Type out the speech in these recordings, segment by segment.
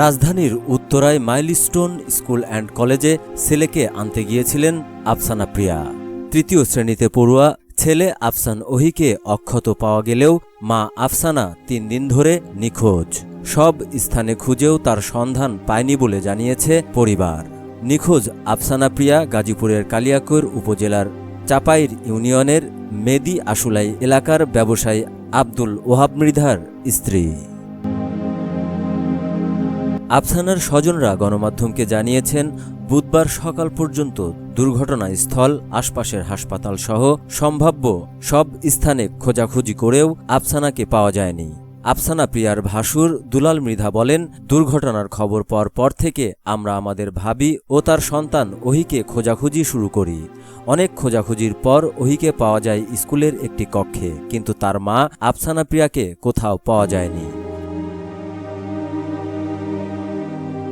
রাজধানীর উত্তরায় milestone school and কলেজে ছেলেকে আনতে গিয়েছিলেন আফসানা প্রিয়া। তৃতীয় শ্রেণীতে পড়ুয়া ছেলে আফসান ওহিকে অক্ষত পাওয়া গেলেও মা আফসানা তিন দিন ধরে নিখোঁজ। সব স্থানে খুঁজেও তার সন্ধান পায়নি বলে জানিয়েছে পরিবার। নিখোঁজ আফসানা প্রিয়া গাজীপুরের কালিয়াকৈর উপজেলার চাপাইর ইউনিয়নের মেদি আশুলাই এলাকার ব্যবসায়ী আব্দুল ওহাব মৃধার স্ত্রী। আফসানার স্বজনরা গণমাধ্যমকে জানিয়েছেন, বুধবার সকাল পর্যন্ত দুর্ঘটনাস্থল, আশপাশের হাসপাতাল সহ সম্ভাব্য সব স্থানে খোঁজাখুঁজি করেও আফসানাকে পাওয়া যায়নি। আফসানা প্রিয়ার ভাসুর দুলাল মৃধা বলেন, দুর্ঘটনার খবর পর পর থেকে আমরা আমাদের ভাবি ও তার সন্তান ওহিকে খোঁজাখুঁজি শুরু করি। অনেক খোঁজাখুঁজির পর ওহিকে পাওয়া যায় স্কুলের একটি কক্ষে, কিন্তু তার মা আফসানা প্রিয়াকে কোথাও পাওয়া যায়নি।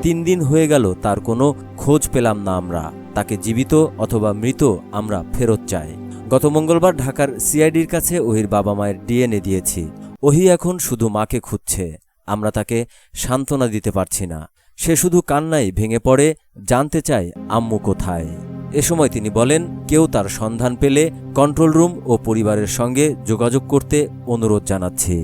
তিন দিন হয়ে গেল, তার কোনো খোঁজ পেলাম না আমরা। তাকে জীবিত অথবা মৃত আমরা ফেরত চাই। গত মঙ্গলবার ঢাকার সিআইডির কাছে ওহির বাবা মায়ের ডিএনএ দিয়েছি। ওহি এখন শুধু মাকে খুঁজছে। আমরা তাকে সান্ত্বনা দিতে পারছি না। সে শুধু কান্নাই ভেঙে পড়ে, জানতে চায় আম্মু কোথায়। এ সময় তিনি বলেন, কেউ তার সন্ধান পেলে কন্ট্রোল রুম ও পরিবারের সঙ্গে যোগাযোগ করতে অনুরোধ জানাচ্ছি।